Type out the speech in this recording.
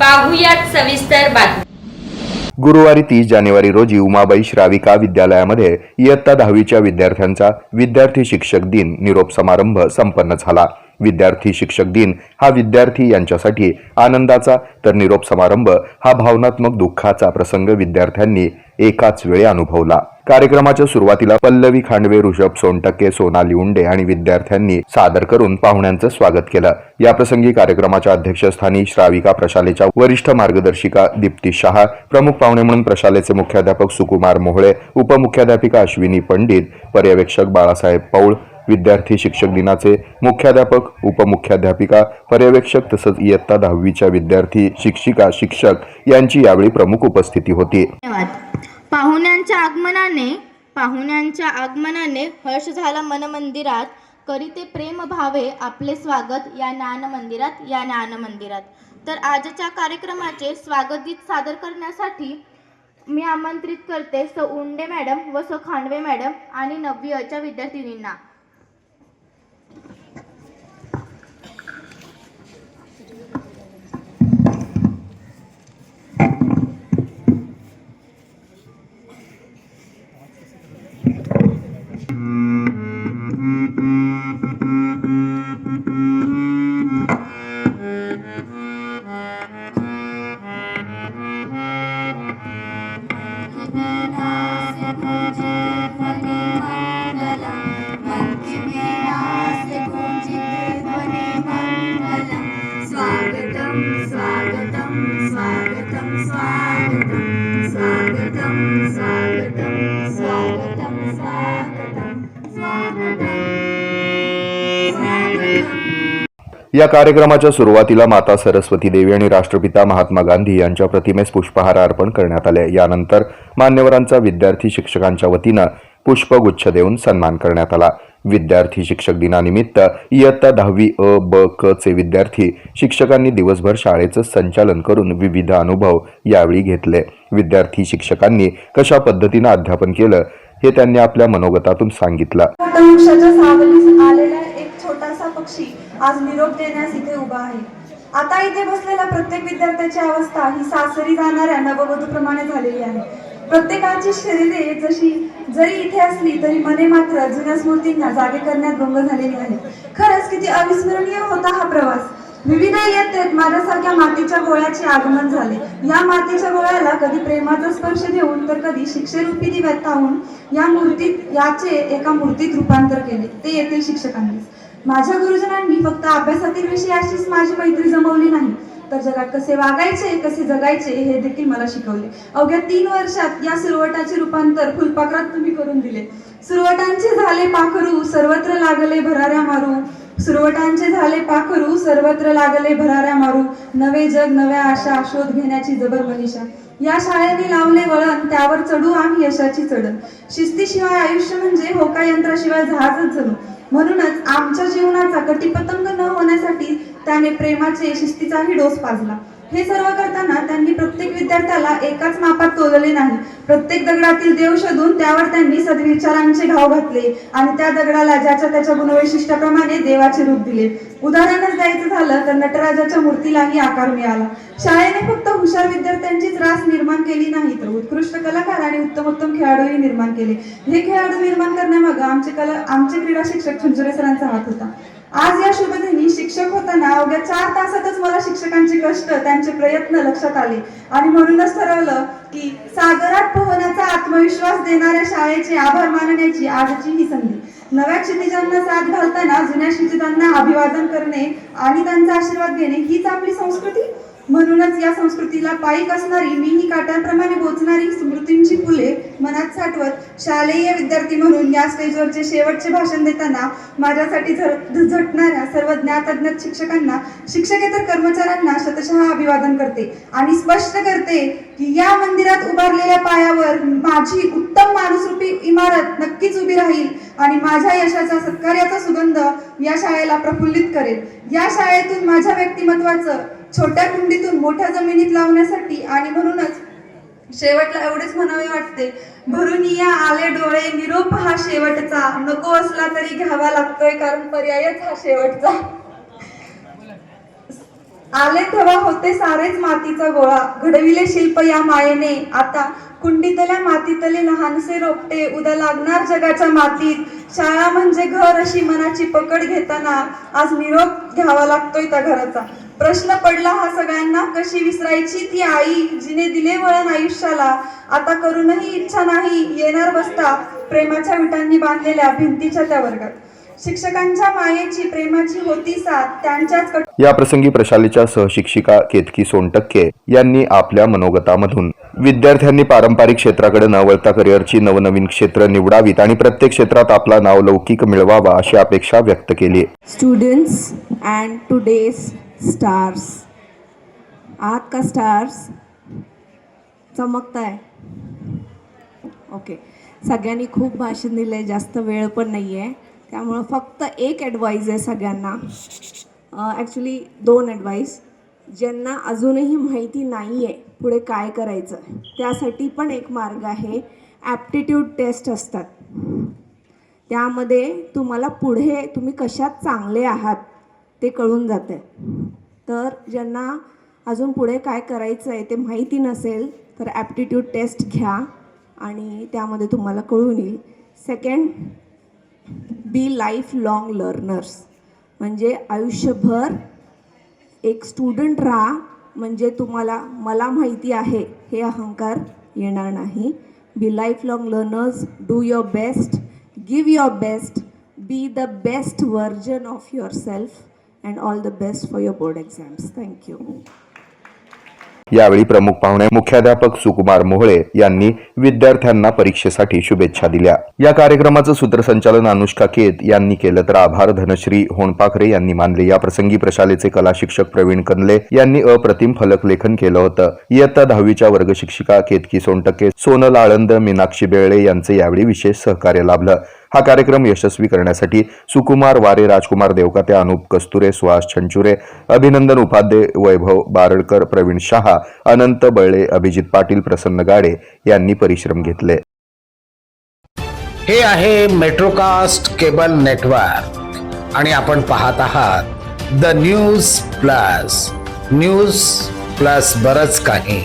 पाहूयात सविस्तर बातमी. गुरुवारी तीस जानेवारी रोजी उमाबाई श्राविका विद्यालयामध्ये इयत्ता दहावीच्या विद्यार्थ्यांचा विद्यार्थी शिक्षक दिन निरोप समारंभ संपन्न झाला. विद्यार्थी शिक्षक दिन हा विद्यार्थी यांच्यासाठी आनंदाचा तर निरोप समारंभ हा भावनात्मक दुःखाचा प्रसंग विद्यार्थ्यांनी एकाच वेळी अनुभवला. कार्यक्रमाच्या सुरुवातीला पल्लवी खांडवे ऋषभ सोनटक्के सोनाली उंडे आणि विद्यार्थ्यांनी सादर करून पाहुण्यांचं स्वागत केलं. याप्रसंगी कार्यक्रमाच्या अध्यक्षस्थानी श्राविका प्रशालेच्या वरिष्ठ मार्गदर्शिका दीप्ती शहा प्रमुख पाहुणे म्हणून प्रशालेचे मुख्याध्यापक सुकुमार मोहळे उपमुख्याध्यापिका अश्विनी पंडित पर्यवेक्षक बाळासाहेब पौळ विद्यार्थी शिक्षक दिनाचे मुख्याध्यापक उपमुख्याध्यापिका पर्यवेक्षक तसंच इयत्ता दहावीच्या विद्यार्थी शिक्षिका शिक्षक यांची यावेळी प्रमुख उपस्थिती होती. पाहुण्यांच्या आगमनाने पाहुण्यांच्या आगमनाने हर्ष झाला मनमंदिरात. करीते प्रेम भावे आपले स्वागत या ज्ञान मंदिरात या ज्ञान मंदिरात. तर आजच्या कार्यक्रमाचे स्वागतीत सादर करण्यासाठी मी आमंत्रित करते स उंडे मॅडम व स खांडवे मॅडम आणि नववी अच्या विद्यार्थिनींना. या कार्यक्रमाच्या सुरुवातीला माता सरस्वती देवी आणि राष्ट्रपिता महात्मा गांधी यांच्या प्रतिमेस पुष्पहार अर्पण करण्यात आले. यानंतर मान्यवरांचा विद्यार्थी शिक्षकांच्या वतीनं पुष्पगुच्छ देऊन सन्मान करण्यात आला. विद्यार्थी शिक्षक दिनानिमित्त इयत्ता दहावी अ ब क चे विद्यार्थी शिक्षकांनी दिवसभर शाळेचं संचालन करून विविध अनुभव यावेळी घेतले. विद्यार्थी शिक्षकांनी कशा पद्धतीनं अध्यापन केलं हे त्यांनी आपल्या मनोगतातून सांगितलं. आज निरोप देण्यास इथे उभा आहे. आता इथे बसलेल्या प्रत्येक विद्यार्थ्याची अवस्था ही सासरी जाणाऱ्या नववधूप्रमाणे झालेली आहे. प्रत्येकाची शरीरे जशी जरी इथे असली तरी मने मात्र जुन्या स्मृतींना जागे करण्यात भंग झालेली आहे. खरंच किती अविस्मरणीय होता हा प्रवास. विविध इयत्तेत माझ्यासारख्या मातीच्या गोळ्याचे आगमन झाले. या मातीच्या गोळ्याला कधी प्रेमाचा स्पर्श देऊन तर कधी शिक्षेरूपी दिव्यात या मूर्तीत याचे एका मूर्तीत रूपांतर केले. ते येथील शिक्षकांनीच. माझ्या गुरुजनांनी फक्त अभ्यासातील विषयाशीच माझी मैत्री जमवली नाही. तर जगात कसे वागायचे कसे जगायचे हे देखील मला शिकवले. अवघ्या तीन वर्षात या सुरवटाचे रूपांतर फुलपाखरात तुम्ही करून दिले. सुरवटांचे झाले पाखरू सर्वत्र लागले भराऱ्या मारू. सुरवटांचे झाले पाखरू सर्वत्र लागले भराऱ्या मारू. नवे जग नव्या आशा शोध घेण्याची जबर मनीषा. या शाळेने लावले वळण त्यावर चढू आम्ही यशाची चढण. शिस्तीशिवाय आयुष्य म्हणजे होका यंत्राशिवाय जहाजच जणू. म्हणूनच आमच्या जीवनाचा कटीपतंग न होण्यासाठी त्याने प्रेमाचे शिस्तीचाही डोस पाजला. हे सर्व करताना त्यांनी प्रत्येक विद्यार्थ्याला एकाच मापात तोलले नाही. प्रत्येक दगडातील देव शोधून त्यावर त्यांनी सद्विचारांचे घाव घातले आणि त्या दगडाला ज्याच्या त्याच्या गुणवैशिष्ट्याप्रमाणे देवाचे रूप दिले. उदाहरणच द्यायचं झालं तर नटराजाच्या मूर्तीलाही आकार मिळाला. शाळेने फक्त हुशार विद्यार्थ्यांचीच रास निर्माण केली नाही तर उत्कृष्ट कलाकार आणि उत्तमोत्तम खेळाडूही निर्माण केले. हे खेळाडू निर्माण करण्यामागं आमचे कला आमचे क्रीडा शिक्षक छुंचुरे सरांचा हात होता. आज या शुभदिनी शिक्षक होताना अवघ्या चार तासातच मला शिक्षकांचे कष्ट त्यांचे प्रयत्न लक्षात आले. आणि म्हणूनच ठरवलं की सागरात पोहण्याचा आत्मविश्वास देणाऱ्या शाळेचे आभार मानण्याची आजची ही संधी. नव्या क्षितिजांना साथ घालताना जुन्या क्षितिजांना अभिवादन करणे आणि त्यांचा आशीर्वाद घेणे हीच आपली संस्कृती? म्हणूनच या संस्कृतीला पायीक असणारी मी ही काट्यांप्रमाणे बोचणारी स्मृतींची फुले मनात साठवत शालेय विद्यार्थी म्हणून या स्टेजवरचे शेवटचे भाषण देताना माझ्यासाठी झ- झटणाऱ्या सर्व ज्ञातज्ञ शिक्षकांना शिक्षकेतर कर्मचाऱ्यांना शतशः अभिवादन करते आणि स्पष्ट करते की या मंदिरात उभारलेल्या पायावर माझी उत्तम माणूसरूपी इमारत नक्कीच उभी राहील आणि माझ्या यशाचा सत्कार्याचा सुगंध या शाळेला प्रफुल्लित करेल. या शाळेतून माझ्या व्यक्तिमत्वाचं छोट्या कुंडीतून मोठ्या जमिनीत लावण्यासाठी आणि म्हणूनच शेवटला एवढेच म्हणावे वाटते भरून या आले डोळे निरोप हा शेवटचा. नको असला तरी घ्यावा लागतोय कारण पर्यायच हा शेवटचा. आले तेव्हा होते सारेच मातीचा गोळा. घडविले शिल्प या मायेने. आता कुंडीतल्या मातीतले लहानसे रोपटे उद्या लागणार जगाच्या मातीत. शाळा म्हणजे घर अशी मनाची पकड घेताना. आज निरोप घ्यावा लागतोय त्या घराचा. प्रश्न पडला हा सगळ्यांना कशी विसरायची ती आई जिने दिले वळण आयुष्याला? आता करूनही इच्छा नाही येणार बसता प्रेमाच्या विटांनी बांधलेल्या भिंतीच्या त्या वर्गात. शिक्षकांच्या मायेची प्रेमाची होती साथ त्यांच्याच कट या प्रसंगी प्रशालेच्या सहशिक्षिका केतकी सोनटक्के यांनी आपल्या मनोगतामधून विद्यार्थ्यांनी पारंपरिक क्षेत्राकडे न वळता करिअरची नवनवीन क्षेत्र निवडावीत आणि प्रत्येक क्षेत्रात आपला नाव लौकिक मिळवावा अशी अपेक्षा व्यक्त केली. Students and today's stars. आहात का स्टार्स चमकताय. ओके सगळ्यांनी खूप भाषण दिलं आहे जास्त वेळ पण नाही आहे त्यामुळं फक्त एक ॲडवाईज आहे सगळ्यांना. ॲक्च्युली दोन ॲडवाईस ज्यांना अजूनही माहिती नाही आहे पुढे काय करायचं त्यासाठी पण एक मार्ग आहे. ॲप्टिट्यूड टेस्ट असतात. त्यामध्ये तुम्हाला पुढे तुम्ही कशात चांगले आहात ते कळून जाते. तर ज्यांना अजून पुढे काय करायचं आहे ते माहिती नसेल तर ॲप्टिट्यूड टेस्ट घ्या आणि त्यामध्ये तुम्हाला कळून येईल. Second be life long learners म्हणजे आयुष्यभर एक स्टुडंट राहा म्हणजे तुम्हाला मला माहिती आहे हे अहंकार येणार नाही. Be life long learners do your best give your best be the best version of your self and all the best for your board exams thank you यावेळी प्रमुख पाहुणे मुख्याध्यापक सुकुमार मोहळे यांनी विद्यार्थ्यांना परीक्षेसाठी शुभेच्छा दिल्या. या कार्यक्रमाचं सूत्रसंचालन अनुष्का केत यांनी केलं तर आभार धनश्री होणपाखरे यांनी मानले. या प्रसंगी प्रशालेचे कला शिक्षक प्रवीण कनले यांनी अप्रतिम फलक लेखन केलं होतं. इयत्ता दहावीच्या वर्ग शिक्षिका केतकी सोनटके सोनल आळंद मीनाक्षी बेळे यांचे यावेळी विशेष सहकार्य लाभलं. हा कार्यक्रम यशस्वी करण्यासाठी सुकुमार वारे राजकुमार देवकाते अनुप कस्तुरे सुहास छंचुरे अभिनंदन उपाध्ये वैभव बारडकर प्रवीण शहा अनंत बळे अभिजित पाटील प्रसन्न गाडे यांनी परिश्रम घेतले. हे आहे मेट्रोकास्ट केबल नेटवर्क आणि आपण पाहत आहात the news plus. News plus बरच काही.